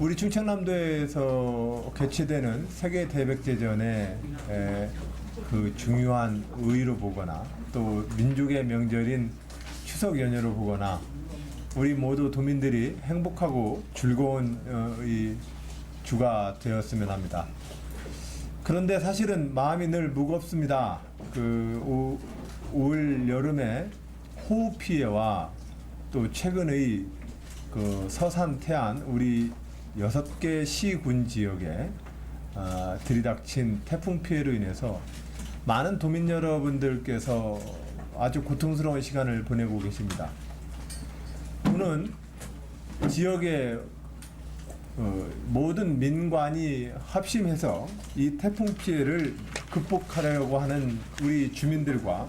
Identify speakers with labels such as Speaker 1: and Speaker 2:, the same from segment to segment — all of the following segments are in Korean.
Speaker 1: 우리 충청남도에서 개최되는 세계 대백제전의 에, 그 중요한 의의로 보거나 또 민족의 명절인 추석 연휴로 보거나 우리 모두 도민들이 행복하고 즐거운 어, 이 주가 되었으면 합니다. 그런데 사실은 마음이 늘 무겁습니다. 그 오, 올 여름에 호우 피해와 또 최근의 그 서산 태안 우리 여섯 개 시군 지역에 아, 들이닥친 태풍 피해로 인해서 많은 도민 여러분들께서 아주 고통스러운 시간을 보내고 계십니다. 오는 지역의 어, 모든 민관이 합심해서 이 태풍 피해를 극복하려고 하는 우리 주민들과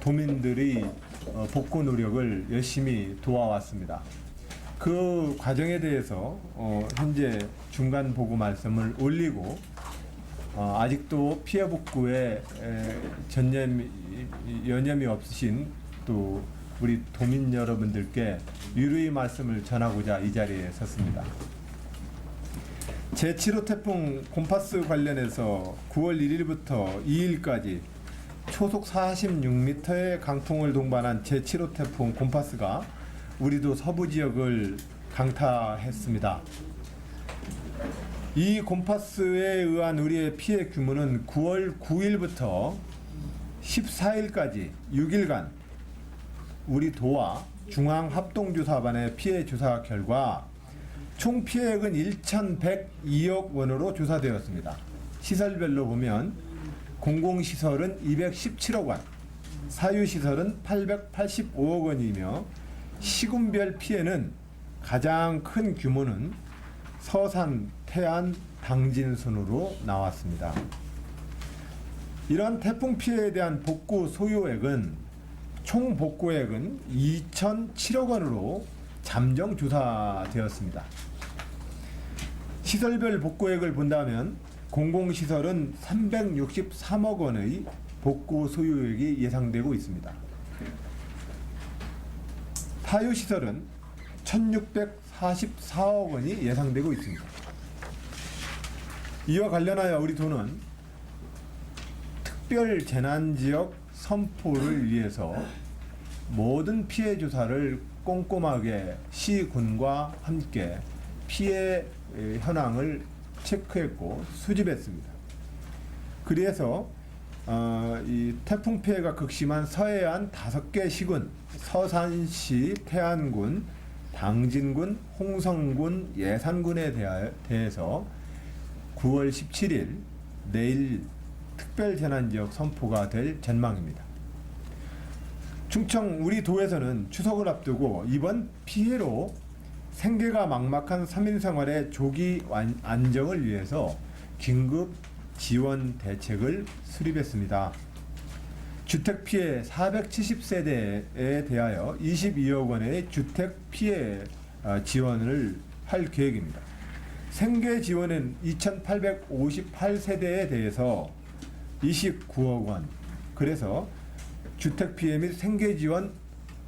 Speaker 1: 도민들의 어, 복구 노력을 열심히 도와왔습니다. 그 과정에 대해서 어, 현재 중간 보고 말씀을 올리고 어, 아직도 피해 복구에 에, 전념 여념이 없으신 또 우리 도민 여러분들께 유루의 말씀을 전하고자 이 자리에 섰습니다. 제7호 태풍 곰파스 관련해서 9월 1일부터 2일까지 초속 46m의 강풍을 동반한 제7호 태풍 곰파스가 우리도 서부 지역을 강타했습니다. 이 곰파스에 의한 우리의 피해 규모는 9월 9일부터 14일까지 6일간 우리 도와 중앙합동조사반의 피해 조사 결과 총 피해액은 1,102억 원으로 조사되었습니다. 시설별로 보면 공공시설은 217억 원, 사유시설은 885억 원이며 시군별 피해는 가장 큰 규모는 서산, 태안, 당진 순으로 나왔습니다. 이런 태풍 피해에 대한 복구 소요액은 총 복구액은 2,007억 원으로 잠정 조사되었습니다. 시설별 복구액을 본다면 공공시설은 363억 원의 복구 소요액이 예상되고 있습니다. 사유시설은 1644억 원이 예상되고 있습니다. 이와 관련하여 우리 도는 특별 재난지역 선포를 위해서 모든 피해 조사를 꼼꼼하게 시군과 함께 피해 에, 현황을 체크했고 수집했습니다. 그래서 어, 이 태풍 피해가 극심한 서해안 다섯 개 시군, 서산시, 태안군, 당진군, 홍성군, 예산군에 대하, 대해서 9월 17일 내일 특별 재난 지역 선포가 될 전망입니다. 충청 우리 도에서는 추석을 앞두고 이번 피해로 생계가 막막한 서민 생활의 조기 완- 안정을 위해서 긴급 지원 대책을 수립했습니다. 주택 피해 470세대에 대하여 22억 원의 주택 피해 어, 지원을 할 계획입니다. 생계 지원은 2,858세대에 대해서 29억 원. 그래서 주택 피해 및 생계 지원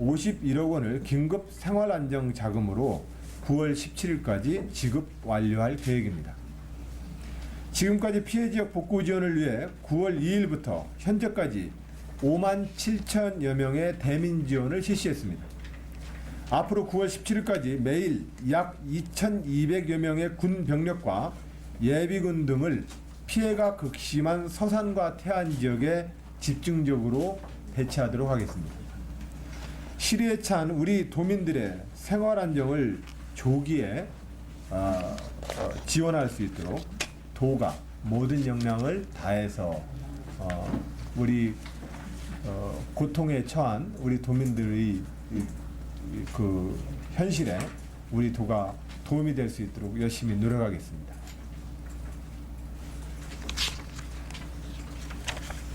Speaker 1: 51억 원을 긴급 생활 안정 자금으로 9월 17일까지 지급 완료할 계획입니다. 지금까지 피해 지역 복구 지원을 위해 9월 2일부터 현재까지 5만 7천여 명의 대민 지원을 실시했습니다. 앞으로 9월 17일까지 매일 약 2,200여 명의 군 병력과 예비군 등을 피해가 극심한 서산과 태안 지역에 집중적으로 배치하도록 하겠습니다. 시리에 찬 우리 도민들의 생활 안정을 조기에 어, 어, 지원할 수 있도록 도가 모든 역량을 다해서 어, 우리 어, 고통에 처한 우리 도민들의 그 현실에 우리 도가 도움이 될 수 있도록 열심히 노력하겠습니다.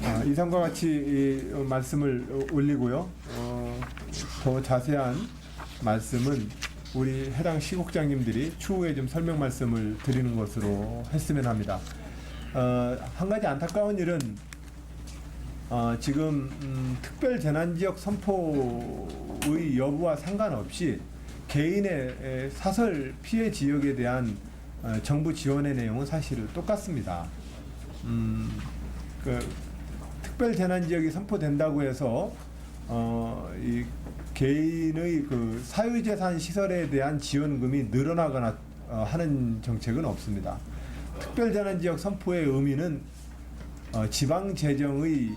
Speaker 1: 아, 이상과 같이 이, 어, 말씀을 올리고요. 어, 더 자세한 말씀은 우리 해당 시국장님들이 추후에 좀 설명 말씀을 드리는 것으로 했으면 합니다. 어, 한 가지 안타까운 일은 어, 지금 음, 특별 재난 지역 선포의 여부와 상관없이 개인의 에, 사설 피해 지역에 대한 어, 정부 지원의 내용은 사실 똑같습니다. 음, 그 특별 재난 지역이 선포된다고 해서 어, 이 개인의 그 사유재산 시설에 대한 지원금이 늘어나거나 어, 하는 정책은 없습니다. 특별 재난 지역 선포의 의미는 어, 지방 재정의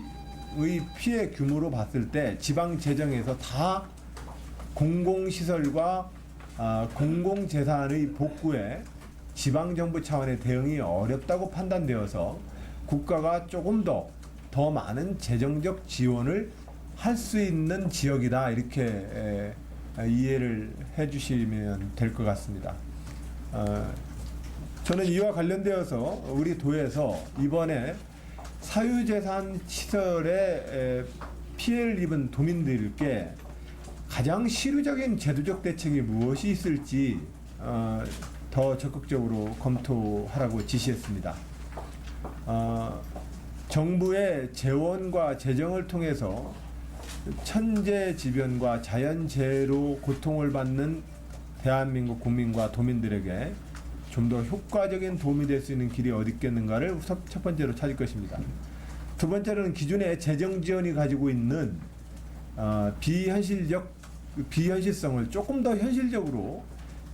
Speaker 1: 의 피해 규모로 봤을 때 지방 재정에서 다 공공 시설과 아, 공공 재산의 복구에 지방 정부 차원의 대응이 어렵다고 판단되어서 국가가 조금 더 더 많은 재정적 지원을 할 수 있는 지역이다 이렇게 에, 이해를 해주시면 될 것 같습니다. 어, 저는 이와 관련되어서 우리 도에서 이번에 사유재산 시설에 에, 피해를 입은 도민들께 가장 실효적인 제도적 대책이 무엇이 있을지 어, 더 적극적으로 검토하라고 지시했습니다. 어, 정부의 재원과 재정을 통해서 천재지변과 자연재해로 고통을 받는 대한민국 국민과 도민들에게 좀 더 효과적인 도움이 될 수 있는 길이 어디 있겠는가를 첫 번째로 찾을 것입니다. 두 번째로는 기존의 재정 지원이 가지고 있는 어, 비현실적 비현실성을 조금 더 현실적으로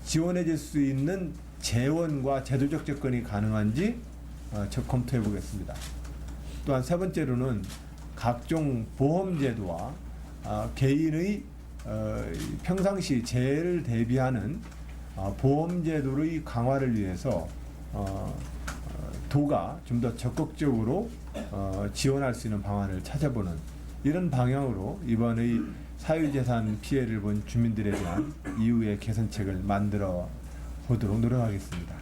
Speaker 1: 지원해 줄 수 있는 재원과 제도적 접근이 가능한지 어, 적 검토해 보겠습니다. 또한 세 번째로는 각종 보험 제도와 아, 개인의 어, 이 평상시 재해를 대비하는 아, 보험 제도의 강화를 위해서 어, 어, 도가 좀 더 적극적으로 어, 지원할 수 있는 방안을 찾아보는 이런 방향으로 이번의 사유재산 피해를 본 주민들에 대한 이후의 개선책을 만들어 보도록 노력하겠습니다.